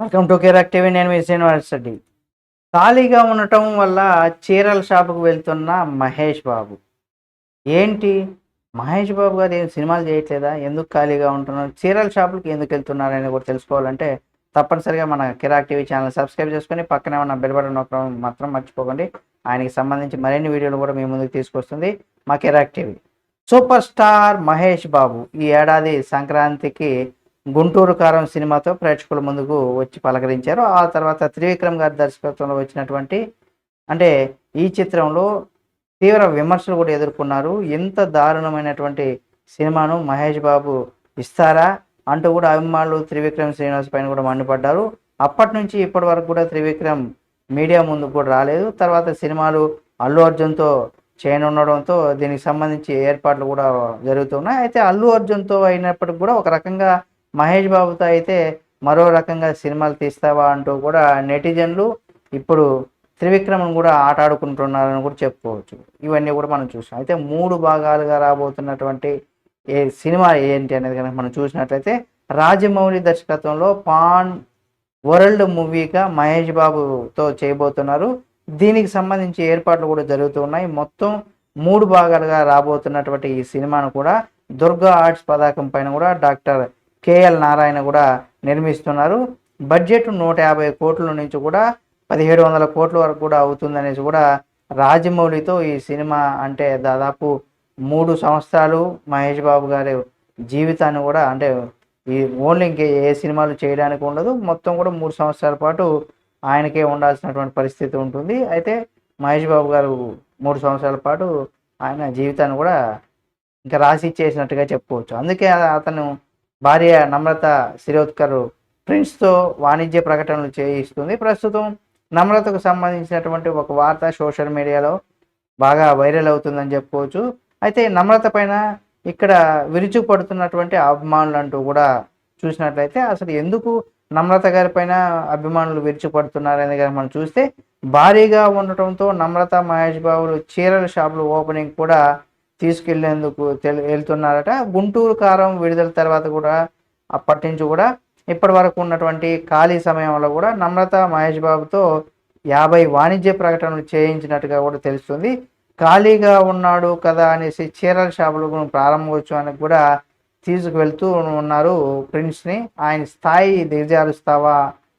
Welcome to care TV నేను మీ university ఖాళీగా ఉండటం వల్ల చీరల షాపుకు వెళ్తున్న మహేష్ బాబు. ఏంటి? మహేష్ బాబు గారు ఏం సినిమాలు చేయట్లేదా? ఎందుకు ఖాళీగా ఉంటున్నారు? చీరల షాపులకు ఎందుకు వెళ్తున్నారు అని కూడా తెలుసుకోవాలంటే తప్పనిసరిగా మన కిరాక్ టీవీ ఛానల్ సబ్స్క్రైబ్ చేసుకొని పక్కనే ఉన్న బెల్ బటన్ నొక్కడం మాత్రం మర్చిపోకండి. ఆయనకి సంబంధించి మరిన్ని వీడియోలు కూడా మీ ముందుకు తీసుకొస్తుంది మా Kiraak TV super star Mahesh Babu ఈ ఏడాది సంక్రాంతికి గుంటూరు కారం సినిమాతో ప్రేక్షకుల ముందుకు వచ్చి పలకరించారు. ఆ తర్వాత త్రివిక్రమ్ గారి దర్శకత్వంలో వచ్చినటువంటి అంటే ఈ చిత్రంలో తీవ్ర విమర్శలు కూడా ఎదుర్కొన్నారు. ఎంత దారుణమైనటువంటి సినిమాను మహేష్ బాబు ఇస్తారా అంటూ కూడా అభిమానులు త్రివిక్రమ్ శ్రీనివాస్ పైన కూడా మండిపడ్డారు. అప్పటి నుంచి ఇప్పటి వరకు కూడా త్రివిక్రమ్ మీడియా ముందుకు కూడా రాలేదు. తర్వాత సినిమాలు అల్లు అర్జున్తో చేయనుండడంతో దీనికి సంబంధించి ఏర్పాట్లు కూడా జరుగుతున్నాయి. అయితే అల్లు అర్జున్తో అయినప్పటికి కూడా ఒక రకంగా మహేష్ బాబుతో అయితే మరో రకంగా సినిమాలు తీస్తావా అంటూ కూడా నెటిజన్లు ఇప్పుడు త్రివిక్రమం కూడా ఆట ఆడుకుంటున్నారని కూడా చెప్పుకోవచ్చు. ఇవన్నీ కూడా మనం చూసాం. అయితే మూడు భాగాలుగా రాబోతున్నటువంటి ఏ సినిమా ఏంటి అనేది కనుక మనం చూసినట్లయితే రాజమౌళి దర్శకత్వంలో పాన్ వరల్డ్ మూవీగా మహేష్ బాబుతో చేయబోతున్నారు. దీనికి సంబంధించి ఏర్పాట్లు కూడా జరుగుతున్నాయి మొత్తం మూడు భాగాలుగా రాబోతున్నటువంటి ఈ సినిమాను కూడా దుర్గా ఆర్ట్స్ పతాకం పైన కూడా డాక్టర్ కేఎల్ నారాయణ కూడా నిర్మిస్తున్నారు. బడ్జెట్ నూట యాభై కోట్ల నుంచి కూడా పదిహేడు వందల కోట్ల వరకు కూడా అవుతుందనేసి కూడా రాజమౌళితో ఈ సినిమా అంటే దాదాపు మూడు సంవత్సరాలు మహేష్ బాబు గారి జీవితాన్ని కూడా అంటే ఈ ఓన్లీ ఇంకే ఏ సినిమాలు చేయడానికి ఉండదు. మొత్తం కూడా మూడు సంవత్సరాల పాటు ఆయనకే ఉండాల్సినటువంటి పరిస్థితి ఉంటుంది. అయితే మహేష్ బాబు గారు మూడు సంవత్సరాల పాటు ఆయన జీవితాన్ని కూడా ఇంకా రాసి ఇచ్చేసినట్టుగా చెప్పుకోవచ్చు. అందుకే అతను భార్య నమ్రత శిరోద్కర్ ప్రిన్స్తో వాణిజ్య ప్రకటనలు చేయిస్తుంది. ప్రస్తుతం నమ్రతకు సంబంధించినటువంటి ఒక వార్త సోషల్ మీడియాలో బాగా వైరల్ అవుతుందని చెప్పుకోవచ్చు. అయితే నమ్రత పైన ఇక్కడ విరుచుకుపడుతున్నటువంటి అభిమానులు అంటూ కూడా చూసినట్లయితే అసలు ఎందుకు నమ్రత గారి పైన అభిమానులు విరుచుపడుతున్నారని కానీ మనం చూస్తే భారీగా ఉండటంతో నమ్రత మహేష్ బాబులు చీరల షాపులు ఓపెనింగ్ కూడా తీసుకెళ్ళేందుకు వెళ్తున్నారట. గుంటూరు కారం విడుదల తర్వాత కూడా అప్పటి నుంచి కూడా ఇప్పటి వరకు ఉన్నటువంటి ఖాళీ సమయంలో కూడా నమ్రత మహేష్ బాబుతో యాభై వాణిజ్య ప్రకటనలు చేయించినట్టుగా కూడా తెలుస్తుంది. ఖాళీగా ఉన్నాడు కదా అనేసి చీరల షాపులు ప్రారంభోత్సవానికి కూడా తీసుకువెళ్తూ ఉన్నారు ప్రిన్స్ని. ఆయన స్థాయి దిగజారుస్తావా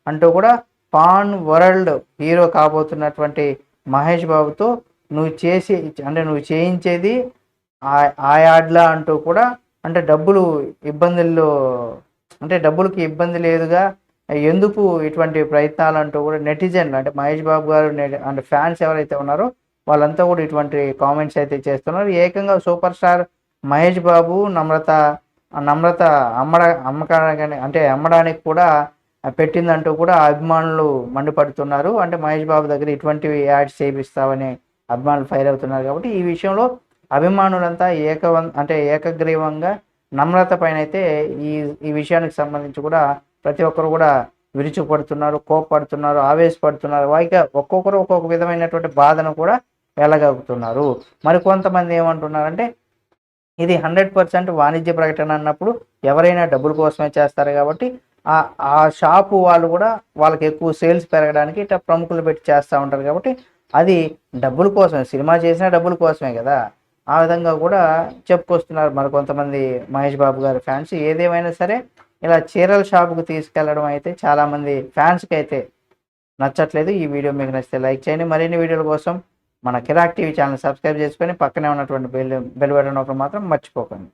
అంటూ కూడా పాన్ వరల్డ్ హీరో కాబోతున్నటువంటి మహేష్ బాబుతో నువ్వు చేసి అంటే నువ్వు చేయించేది ఆ యాడ్లా అంటూ కూడా అంటే డబ్బులు ఇబ్బందుల్లో అంటే డబ్బులకి ఇబ్బంది లేదుగా ఎందుకు ఇటువంటి ప్రయత్నాలు అంటూ కూడా నెటిజన్లు అంటే మహేష్ బాబు గారు అంటే ఫ్యాన్స్ ఎవరైతే ఉన్నారో వాళ్ళంతా కూడా ఇటువంటి కామెంట్స్ అయితే చేస్తున్నారు. ఏకంగా సూపర్ స్టార్ మహేష్ బాబు నమ్రత నమ్రత అమ్మడ అమ్మకానికి అంటే అమ్మడానికి కూడా పెట్టిందంటూ కూడా అభిమానులు మండిపడుతున్నారు. అంటే మహేష్ బాబు దగ్గర ఇటువంటివి యాడ్స్ చేపిస్తామని అభిమానులు ఫైర్ అవుతున్నారు కాబట్టి ఈ విషయంలో అభిమానులంతా ఏకవం అంటే ఏకగ్రీవంగా నమ్రత పైన అయితే ఈ ఈ విషయానికి సంబంధించి కూడా ప్రతి ఒక్కరు కూడా విరుచుపడుతున్నారు కోపడుతున్నారు ఆవేశపడుతున్నారు. వాయిక ఒక్కొక్కరు ఒక్కొక్క విధమైనటువంటి బాధను కూడా వెళ్ళగలుగుతున్నారు. మరి కొంతమంది ఏమంటున్నారంటే ఇది హండ్రెడ్ పర్సెంట్ వాణిజ్య ప్రకటన అన్నప్పుడు ఎవరైనా డబ్బుల కోసమే చేస్తారు కాబట్టి ఆ ఆ షాపు వాళ్ళు కూడా వాళ్ళకి ఎక్కువ సేల్స్ పెరగడానికి ఇట్లా ప్రముఖులు పెట్టి చేస్తూ ఉంటారు కాబట్టి అది డబ్బుల కోసమే సినిమా చేసినా డబ్బుల కోసమే కదా. ఆ విధంగా కూడా చెప్పుకొస్తున్నారు మరి కొంతమంది మహేష్ బాబు గారి ఫ్యాన్స్. ఏదేమైనా సరే ఇలా చీరల షాపుకు తీసుకెళ్ళడం అయితే చాలామంది ఫ్యాన్స్కి అయితే నచ్చట్లేదు. ఈ వీడియో మీకు నచ్చితే లైక్ చేయండి. మరిన్ని వీడియోల కోసం మన కిరాక్ టీవీ ఛానల్ సబ్స్క్రైబ్ చేసుకొని పక్కనే ఉన్నటువంటి బెల్ బెల్ బటన్ ఒకటి మాత్రం మర్చిపోకండి.